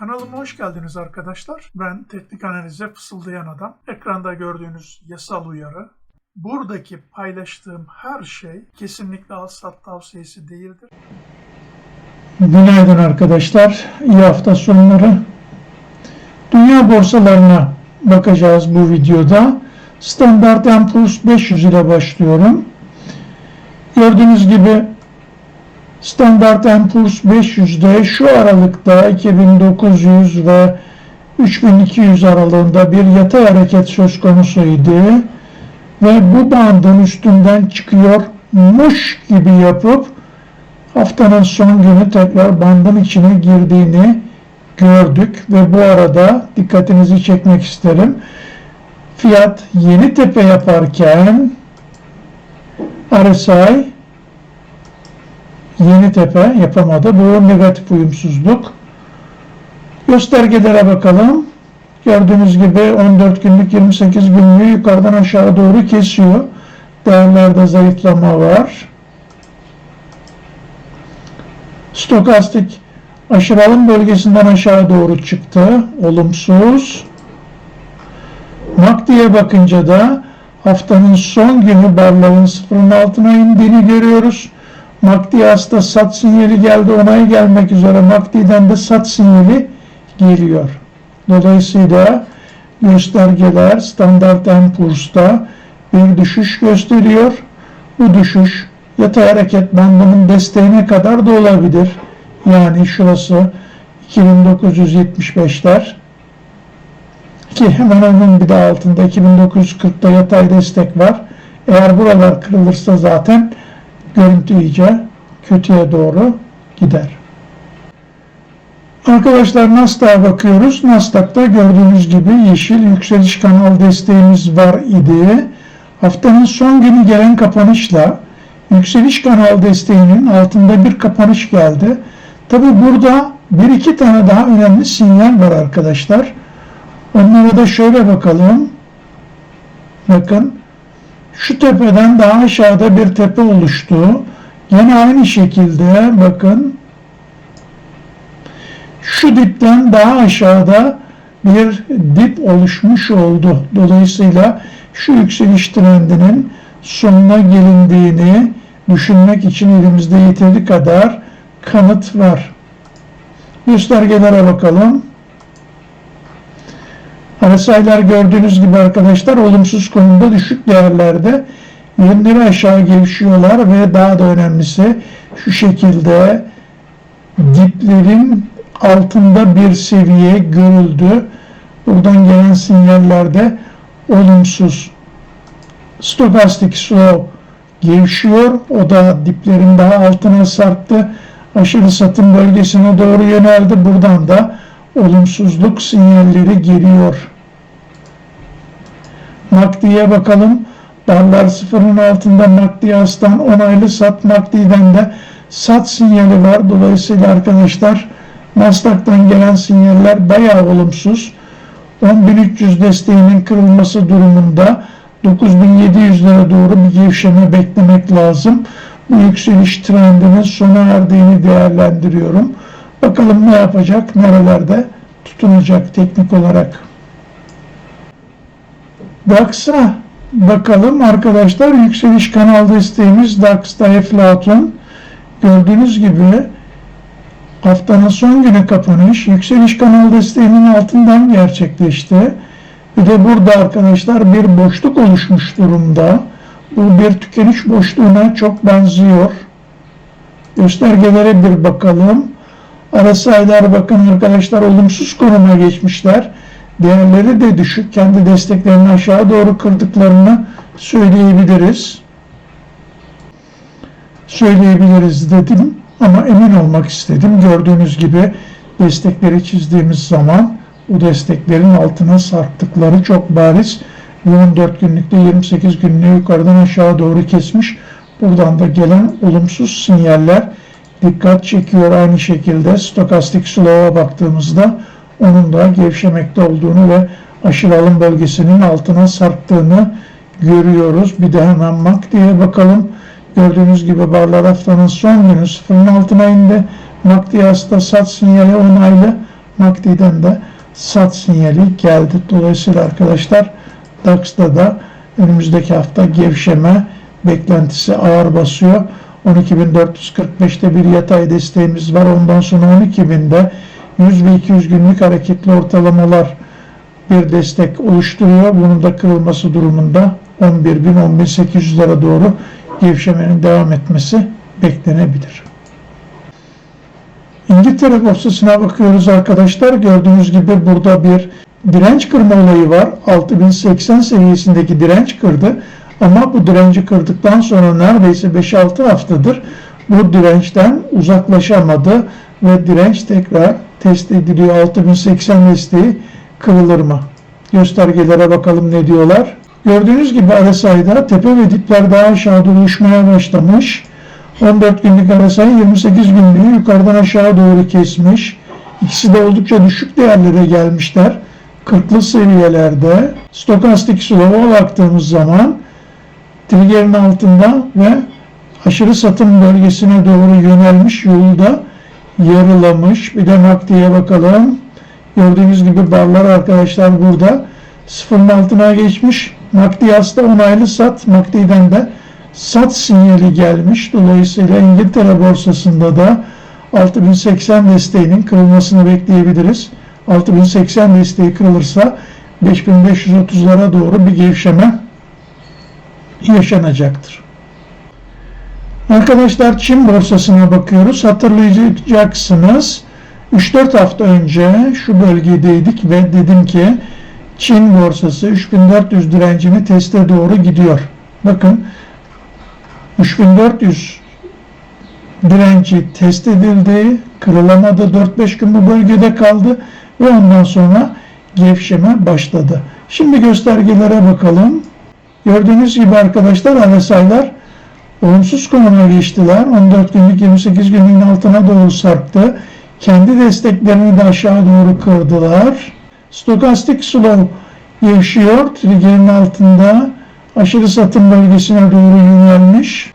Kanalıma hoş geldiniz arkadaşlar. Ben teknik analize fısıldayan adam. Ekranda gördüğünüz yasal uyarı. Buradaki paylaştığım her şey kesinlikle al-sat tavsiyesi değildir. Günaydın arkadaşlar. İyi hafta sonları. Dünya borsalarına bakacağız bu videoda. Standart Poor's 500 ile başlıyorum. Gördüğünüz gibi Standart Poor's 500'de şu aralıkta 2900 ve 3200 aralığında bir yatay hareket söz konusuydu ve bu bandın üstünden çıkıyormuş gibi yapıp haftanın son günü tekrar bandın içine girdiğini gördük ve bu arada dikkatinizi çekmek isterim. Fiyat yeni tepe yaparken RSI yeni tepe yapamadı. Bu negatif uyumsuzluk. Göstergelere bakalım. Gördüğünüz gibi 14 günlük 28 günlüğü yukarıdan aşağı doğru kesiyor. Değerlerde zayıflama var. Stokastik aşırı alım bölgesinden aşağı doğru çıktı. Olumsuz. MACD'ye bakınca da haftanın son günü barların sıfırın altına indiğini görüyoruz. MACD sat sinyali geldi onay gelmek üzere MACD'den de sat sinyali geliyor. Dolayısıyla göstergeler Standard Poor's'ta bir düşüş gösteriyor. Bu düşüş yatay hareket bandının desteğine kadar da olabilir. Yani şurası 2975'ler ki hemen onun bir de altında 2940'da yatay destek var. Eğer buralar kırılırsa zaten görüntü iyice kötüye doğru gider. Arkadaşlar Nasdaq'a bakıyoruz. Nasdaq'ta gördüğünüz gibi yeşil yükseliş kanal desteğimiz var idi. Haftanın son günü gelen kapanışla yükseliş kanal desteğinin altında bir kapanış geldi. Tabi burada bir iki tane daha önemli sinyal var arkadaşlar. Onlara da şöyle bakalım. Bakın şu tepeden daha aşağıda bir tepe oluştu. Yine aynı şekilde bakın şu dipten daha aşağıda bir dip oluşmuş oldu. Dolayısıyla şu yükseliş trendinin sonuna gelindiğini düşünmek için elimizde yeteri kadar kanıt var. Göstergelere bakalım. RSI'ler gördüğünüz gibi arkadaşlar olumsuz konumda düşük değerlerde yönleri aşağı gevşiyorlar ve daha da önemlisi şu şekilde diplerin altında bir seviye görüldü. Buradan gelen sinyallerde olumsuz. Stokastik slow gevşiyor. O da diplerin daha altına sarktı. Aşırı satım bölgesine doğru yöneldi. Buradan da olumsuzluk sinyalleri geliyor. MACD'ye bakalım. Barlar sıfırın altında MACD aslan onaylı sat MACD'den de sat sinyali var. Dolayısıyla arkadaşlar Nasdaq'tan gelen sinyaller bayağı olumsuz. 10.300 desteğinin kırılması durumunda 9.700'lere doğru bir gevşeme beklemek lazım. Bu yükseliş trendinin sona erdiğini değerlendiriyorum. Bakalım ne yapacak, nerelerde tutunacak teknik olarak. DAX'a bakalım arkadaşlar. Yükseliş kanal desteğimiz DAX'ta Eflatun. Gördüğünüz gibi haftanın son günü kapanış yükseliş kanal desteğinin altından gerçekleşti. Bir de burada arkadaşlar bir boşluk oluşmuş durumda. Bu bir tükeniş boşluğuna çok benziyor. Göstergelere bir bakalım. RSI'ler bakın arkadaşlar olumsuz konuma geçmişler. Değerleri de düşük. Kendi desteklerini aşağı doğru kırdıklarını söyleyebiliriz. Söyleyebiliriz dedim ama emin olmak istedim. Gördüğünüz gibi destekleri çizdiğimiz zaman bu desteklerin altına sarktıkları çok bariz. 14 günlükte 28 günlüğü yukarıdan aşağı doğru kesmiş. Buradan da gelen olumsuz sinyaller dikkat çekiyor. Aynı şekilde stokastik slow'a baktığımızda onun da gevşemekte olduğunu ve aşırı alım bölgesinin altına sarktığını görüyoruz. Bir de hemen MACD'ye bakalım. Gördüğünüz gibi barlar haftanın son günü sıfırın altına indi. MACD hasta sat sinyali onaylı. MACD'den de sat sinyali geldi. Dolayısıyla arkadaşlar DAX'ta da önümüzdeki hafta gevşeme beklentisi ağır basıyor. 12.445'te bir yatay desteğimiz var. Ondan sonra 12.000'de 100 ve 200 günlük hareketli ortalamalar bir destek oluşturuyor. Bunun da kırılması durumunda 11.000-11.800'lere doğru gevşemenin devam etmesi beklenebilir. İngiltere borsasına bakıyoruz arkadaşlar. Gördüğünüz gibi burada bir direnç kırma olayı var. 6080 seviyesindeki direnç kırdı. Ama bu direnci kırdıktan sonra neredeyse 5-6 haftadır bu dirençten uzaklaşamadı ve direnç tekrar test ediliyor. 6080 desteği kırılır mı? Göstergelere bakalım ne diyorlar. Gördüğünüz gibi RSI'da tepe ve dipler daha aşağı doğru uçmaya başlamış. 14 günlük RSI 28 günlüğü yukarıdan aşağı doğru kesmiş. İkisi de oldukça düşük değerlere gelmişler. 40'lı seviyelerde. Stokastik slow'a baktığımız zaman triggerin altında ve aşırı satım bölgesine doğru yönelmiş yolda yarılamış. Bir de MACD'ye bakalım. Gördüğünüz gibi barlar arkadaşlar burada sıfırın altına geçmiş. MACD hasta onaylı sat. MACD'den de sat sinyali gelmiş. Dolayısıyla İngiltere borsasında da 6080 desteğinin kırılmasını bekleyebiliriz. 6080 desteği kırılırsa 5530'lara doğru bir gevşeme yaşanacaktır. Arkadaşlar Çin borsasına bakıyoruz. Hatırlayacaksınız 3-4 hafta önce şu bölgedeydik ve dedim ki Çin borsası 3400 direncini teste doğru gidiyor. Bakın 3400 direnci test edildi, kırılamadı, 4-5 gün bu bölgede kaldı ve ondan sonra gevşeme başladı. Şimdi göstergelere bakalım. Gördüğünüz gibi arkadaşlar RSI'lar olumsuz konuma geçtiler. 14 günlük 28 günlüğün altına doğru sarktı. Kendi desteklerini de aşağı doğru kırdılar. Stokastik slow gevşiyor. Triggerin altında aşırı satım bölgesine doğru yönelmiş.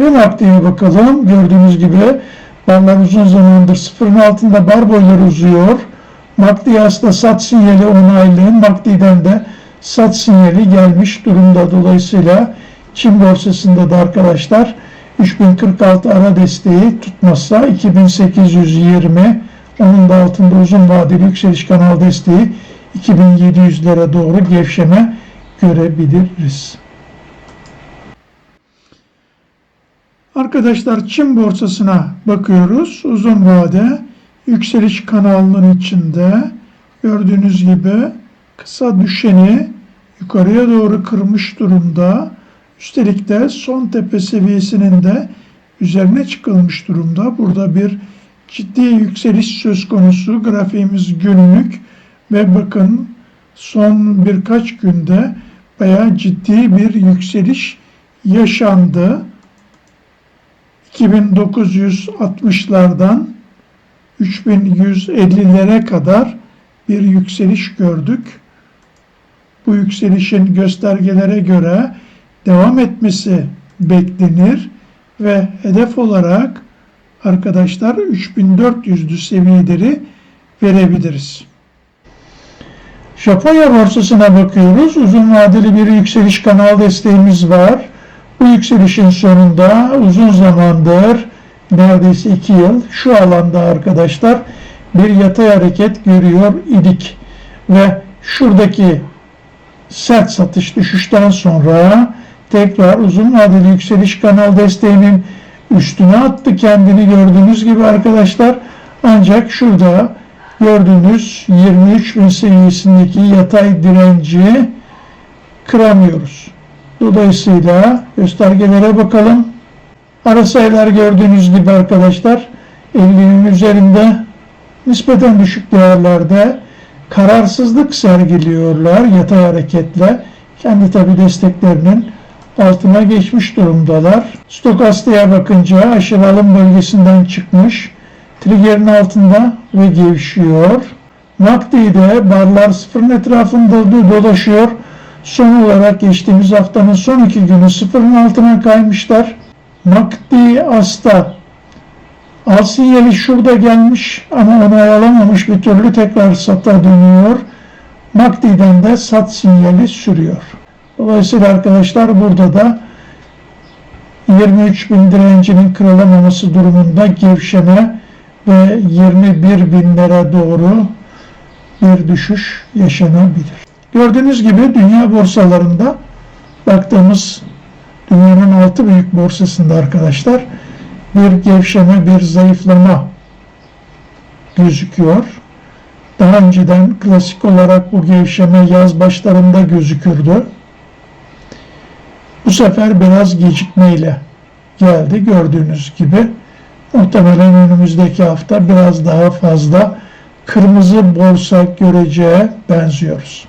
Ve MACD'ye bakalım. Gördüğünüz gibi barlar uzun zamandır sıfırın altında bar boyları uzuyor. MACD aslında sat sinyali onaylı. MACD'den de sat sinyali gelmiş durumda. Dolayısıyla Çin borsasında da arkadaşlar 3046 ara desteği tutmazsa 2820 onun da altında uzun vadeli yükseliş kanal desteği 2700'lere doğru gevşeme görebiliriz. Arkadaşlar Çin borsasına bakıyoruz. Uzun vade yükseliş kanalının içinde gördüğünüz gibi kısa düşeni yukarıya doğru kırmış durumda. Üstelik de son tepe seviyesinin de üzerine çıkılmış durumda. Burada bir ciddi yükseliş söz konusu. Grafiğimiz günlük ve bakın son birkaç günde bayağı ciddi bir yükseliş yaşandı. 2960'lardan 3150'lere kadar bir yükseliş gördük. Bu yükselişin göstergelere göre devam etmesi beklenir ve hedef olarak arkadaşlar 3400'lü seviyeleri verebiliriz. Japonya borsasına bakıyoruz. Uzun vadeli bir yükseliş kanal desteğimiz var. Bu yükselişin sonunda uzun zamandır neredeyse 2 yıl şu alanda arkadaşlar bir yatay hareket görüyor idik. Ve şuradaki sert satış düşüşten sonra tekrar uzun vadeli yükseliş kanal desteğinin üstüne attı kendini gördüğünüz gibi arkadaşlar. Ancak şurada gördüğünüz 23 bin seviyesindeki yatay direnci kıramıyoruz. Dolayısıyla göstergelere bakalım. Ara sayılar gördüğünüz gibi arkadaşlar 50'nin üzerinde nispeten düşük değerlerde kararsızlık sergiliyorlar yatay hareketle. Kendi tabi desteklerinin altına geçmiş durumdalar. Stokastiğe bakınca aşırı alım bölgesinden çıkmış. Triggerin altında ve gevşiyor. MACD'de barlar sıfırın etrafında dolaşıyor. Son olarak geçtiğimiz haftanın son iki günü sıfırın altına kaymışlar. MACD hasta Al şurada gelmiş ama onay alamamış bir türlü tekrar sata dönüyor. MACD'den de sat sinyali sürüyor. Dolayısıyla arkadaşlar burada da 23 bin direncinin kırılamaması durumunda gevşeme ve 21 binlere doğru bir düşüş yaşanabilir. Gördüğünüz gibi dünya borsalarında baktığımız dünyanın altı büyük borsasında arkadaşlar bir gevşeme, bir zayıflama gözüküyor. Daha önceden klasik olarak bu gevşeme yaz başlarında gözükürdü. Bu sefer biraz gecikmeyle geldi gördüğünüz gibi. Muhtemelen önümüzdeki hafta biraz daha fazla kırmızı borsa göreceğe benziyoruz.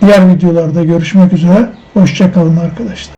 Diğer videolarda görüşmek üzere. Hoşçakalın arkadaşlar.